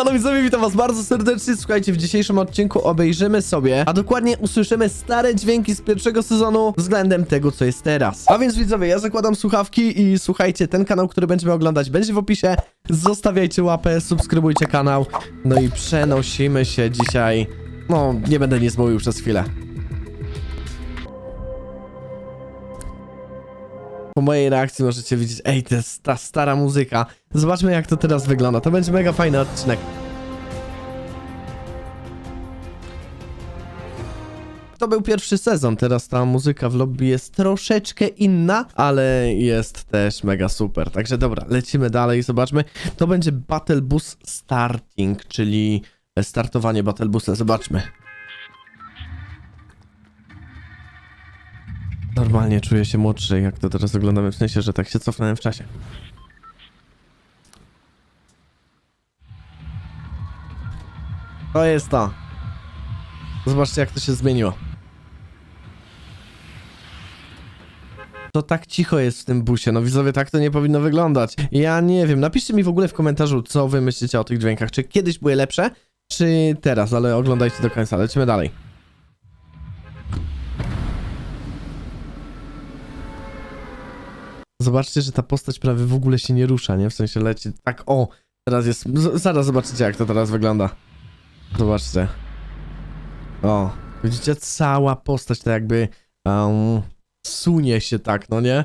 Siemano widzowie, witam was bardzo serdecznie. Słuchajcie, w dzisiejszym odcinku obejrzymy sobie, a dokładnie usłyszymy stare dźwięki z pierwszego sezonu względem tego, co jest teraz. A więc widzowie, ja zakładam słuchawki i słuchajcie, ten kanał, który będziemy oglądać będzie w opisie. Zostawiajcie łapę, subskrybujcie kanał. No i przenosimy się dzisiaj... No, nie będę nic mówił przez chwilę. Po mojej reakcji możecie widzieć, ej, to jest ta stara muzyka. Zobaczmy jak to teraz wygląda. To będzie mega fajny odcinek. To był pierwszy sezon, teraz ta muzyka w lobby jest troszeczkę inna, ale jest też mega super. Także dobra, lecimy dalej, zobaczmy. To będzie Battle Bus Starting, czyli startowanie Battle Busa. Zobaczmy. Normalnie czuję się młodszy, jak to teraz oglądamy, w sensie, że tak się cofnąłem w czasie. To jest to. Zobaczcie, jak to się zmieniło. To tak cicho jest w tym busie. No widzowie, tak to nie powinno wyglądać. Ja nie wiem. Napiszcie mi w ogóle w komentarzu, co wy myślicie o tych dźwiękach. Czy kiedyś były lepsze, czy teraz, ale oglądajcie do końca. Lecimy dalej. Zobaczcie, że ta postać prawie w ogóle się nie rusza, nie? W sensie leci tak, o, teraz jest, z- zaraz zobaczycie jak to teraz wygląda. Zobaczcie. O, widzicie, cała postać tak jakby um, sunie się tak, no nie?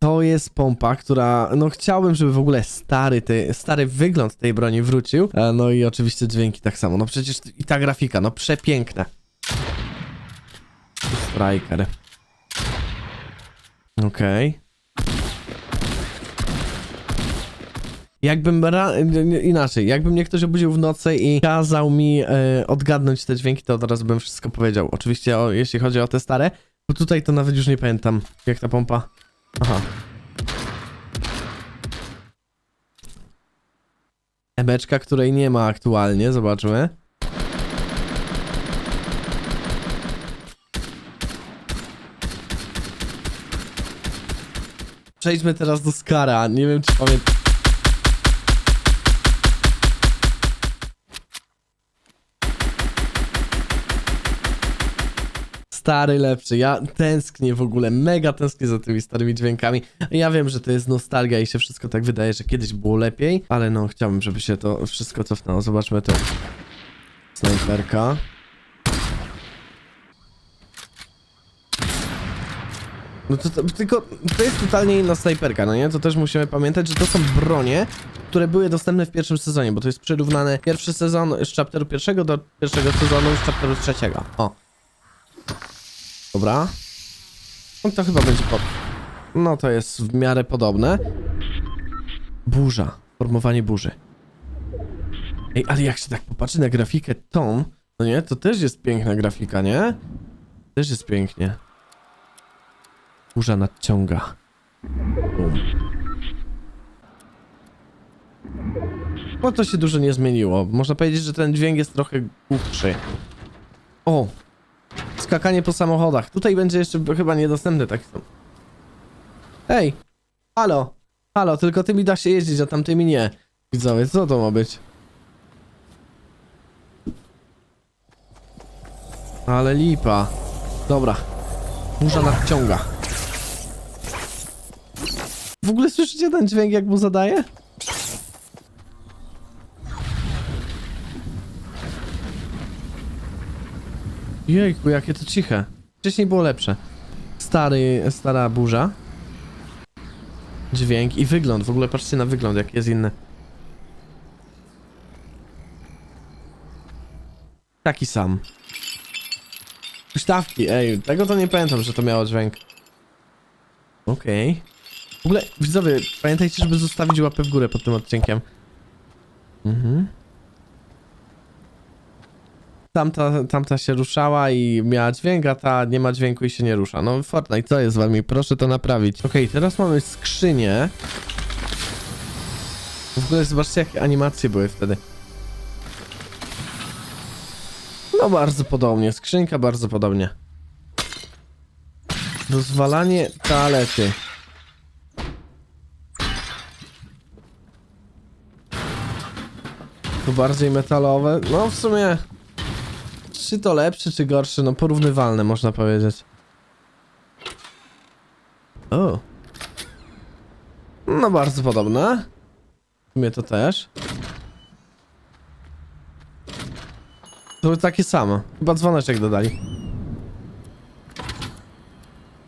To jest pompa, która, no chciałbym, żeby w ogóle stary, ty, stary wygląd tej broni wrócił. E, No i oczywiście dźwięki tak samo. No przecież i ta grafika, no przepiękna. Striker. Okej. Jakbym nie- nie- inaczej, jakby mnie ktoś obudził w nocy i kazał mi e, odgadnąć te dźwięki, to od razu bym wszystko powiedział. Oczywiście, o, jeśli chodzi o te stare, bo tutaj to nawet już nie pamiętam, jak ta pompa. Aha. Emeczka, której nie ma aktualnie, zobaczmy. Przejdźmy teraz do Skara. Nie wiem, czy pamiętam. Stary lepszy. Ja tęsknię w ogóle, mega tęsknię za tymi starymi dźwiękami. Ja wiem, że to jest nostalgia i się wszystko tak wydaje, że kiedyś było lepiej, ale no chciałbym, żeby się to wszystko cofnęło. Zobaczmy to. Snajperka. No to, to tylko to jest totalnie inna snajperka, no nie? To też musimy pamiętać, że to są bronie, które były dostępne w pierwszym sezonie, bo to jest przyrównane pierwszy sezon z chapteru pierwszego do pierwszego sezonu z chapteru trzeciego. O. Dobra. No to chyba będzie pod... No to jest w miarę podobne. Burza. Formowanie burzy. Ej, ale jak się tak popatrzy na grafikę tą, no nie? To też jest piękna grafika, nie? Też jest pięknie. Burza nadciąga. Bum. No to się dużo nie zmieniło. Można powiedzieć, że ten dźwięk jest trochę głupszy. O! Skakanie po samochodach. Tutaj będzie jeszcze chyba niedostępny taki sam. Ej! Halo! Halo, tylko tymi da się jeździć, a tamtymi nie. Widzowie, co to ma być? Ale lipa. Dobra. Burza nadciąga. W ogóle słyszycie ten dźwięk, jak mu zadaje? Jejku, jakie to ciche. Wcześniej było lepsze. Stary, stara burza. Dźwięk i wygląd. W ogóle patrzcie na wygląd, jak jest inny. Taki sam. Huśtawki, ej, tego to nie pamiętam, że to miało dźwięk. Okej. W ogóle, widzowie, pamiętajcie, żeby zostawić łapę w górę pod tym odcinkiem. Mhm. Tamta, tamta się ruszała i miała dźwięk, a ta nie ma dźwięku i się nie rusza. No Fortnite, co jest z wami? Proszę to naprawić. Okej, teraz mamy skrzynię. W ogóle zobaczcie, jakie animacje były wtedy. No bardzo podobnie, skrzynka bardzo podobnie. Rozwalanie toalety. To bardziej metalowe. No w sumie... Czy to lepsze, czy gorsze? No porównywalne można powiedzieć. O. No bardzo podobne. W sumie to też. To takie samo. Chyba dzwoneczek dodali.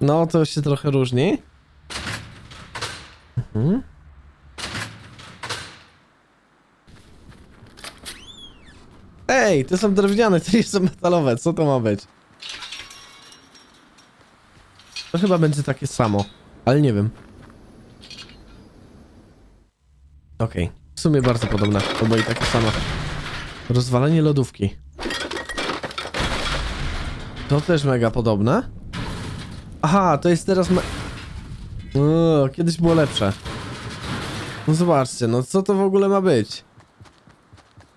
No, to się trochę różni. Mhm. Ej, te są drewniane, te nie są metalowe. Co to ma być? To chyba będzie takie samo, ale nie wiem. Okej, w sumie bardzo podobne, albo i takie samo. Rozwalenie lodówki. To też mega podobne. Aha, to jest teraz. O, kiedyś było lepsze. No zobaczcie, no co to w ogóle ma być?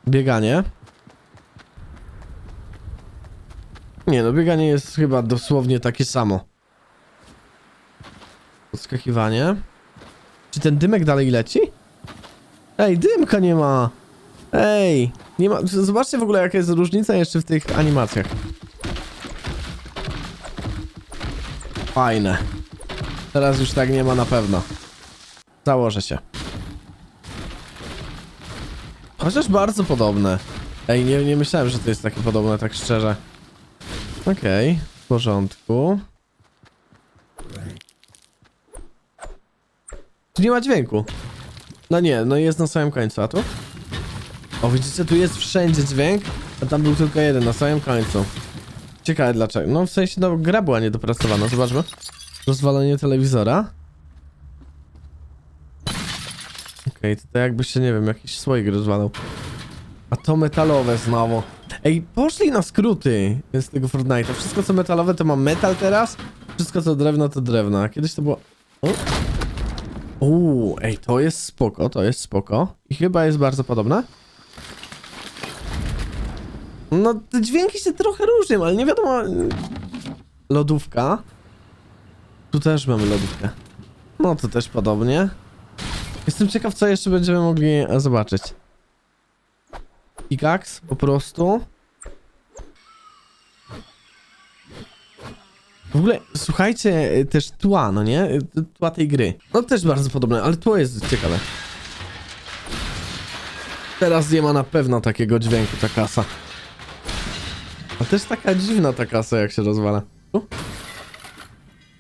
Bieganie. Nie no, bieganie jest chyba dosłownie takie samo. Podskakiwanie. Czy ten dymek dalej leci? Ej, dymka nie ma! Ej, nie ma... Zobaczcie w ogóle jaka jest różnica jeszcze w tych animacjach. Fajne. Teraz już tak nie ma na pewno. Założę się. Chociaż bardzo podobne. Ej, nie, nie myślałem, że to jest takie podobne, tak szczerze. Okej, w porządku. Tu nie ma dźwięku. No nie, no jest na samym końcu, a tu? O, widzicie, tu jest wszędzie dźwięk, a tam był tylko jeden, na samym końcu. Ciekawe dlaczego. No w sensie, no gra była niedopracowana, zobaczmy. Rozwalenie telewizora. Okej, tutaj jakby się, nie wiem, jakiś słoik rozwalał. A to metalowe znowu. Ej, poszli na skróty z tego Fortnite'a. Wszystko co metalowe to ma metal teraz, wszystko co drewno to drewno. A kiedyś to było... O? Uuu, ej, to jest spoko, to jest spoko. I chyba jest bardzo podobne. No, te dźwięki się trochę różnią, ale nie wiadomo... Lodówka. Tu też mamy lodówkę. No, to też podobnie. Jestem ciekaw, co jeszcze będziemy mogli e, zobaczyć. Pickaxe, po prostu. W ogóle, słuchajcie, y, też tła, no nie? Y, Tła tej gry. No też bardzo podobne, ale tło jest ciekawe. Teraz nie ma na pewno takiego dźwięku ta kasa. A też taka dziwna ta kasa, jak się rozwala. Tu?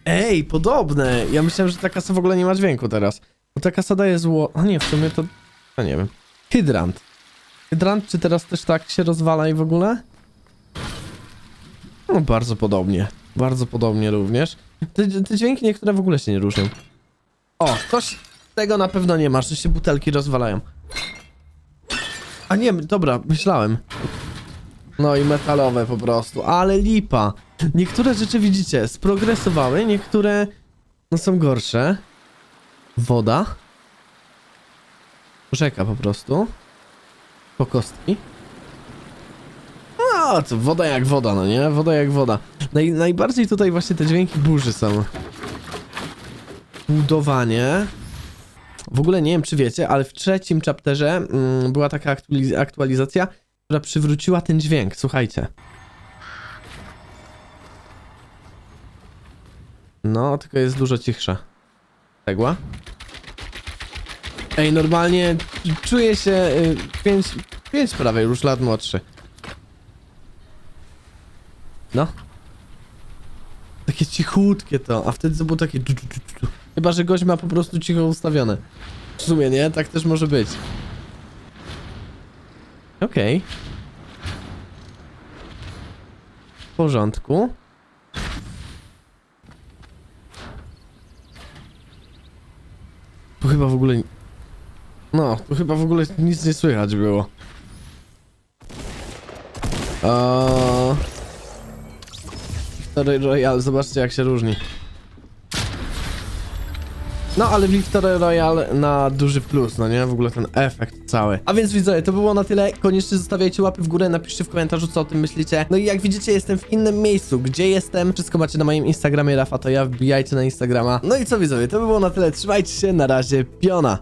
Ej, podobne! Ja myślałem, że ta kasa w ogóle nie ma dźwięku teraz. Bo ta kasa daje zło... A nie, w sumie to... Ja nie wiem. Hydrant. Hydrant, czy teraz też tak się rozwala i w ogóle? No, bardzo podobnie. Bardzo podobnie również. Te, te dźwięki niektóre w ogóle się nie różnią. O, coś tego na pewno nie ma, że się butelki rozwalają. A nie, dobra, myślałem. No i metalowe po prostu, ale lipa. Niektóre rzeczy widzicie, sprogresowały, niektóre no są gorsze. Woda. Rzeka po prostu. Po kostki. A, to woda jak woda, no nie? Woda jak woda. Naj, najbardziej tutaj właśnie te dźwięki burzy są. Budowanie. W ogóle nie wiem, czy wiecie, ale w trzecim chapterze mm, była taka aktualiz aktualizacja, która przywróciła ten dźwięk. Słuchajcie. No, tylko jest dużo cichsza. Cegła. Ej, normalnie czuję się y, 5, 5 prawie już lat młodszy. No. Takie cichutkie to, a wtedy to było takie... Chyba, że gość ma po prostu cicho ustawione. W sumie, nie? Tak też może być. Okej. W porządku. Tu chyba w ogóle... No, tu chyba w ogóle nic nie słychać było. Eee... Victory Royale, zobaczcie jak się różni. No, ale Victory Royale na duży plus, no nie? W ogóle ten efekt cały. A więc widzowie, to było na tyle. Koniecznie zostawiajcie łapy w górę, napiszcie w komentarzu, co o tym myślicie. No i jak widzicie, jestem w innym miejscu. Gdzie jestem? Wszystko macie na moim Instagramie, Rafa, to ja wbijajcie na Instagrama. No i co widzowie, to by było na tyle. Trzymajcie się, na razie, piona!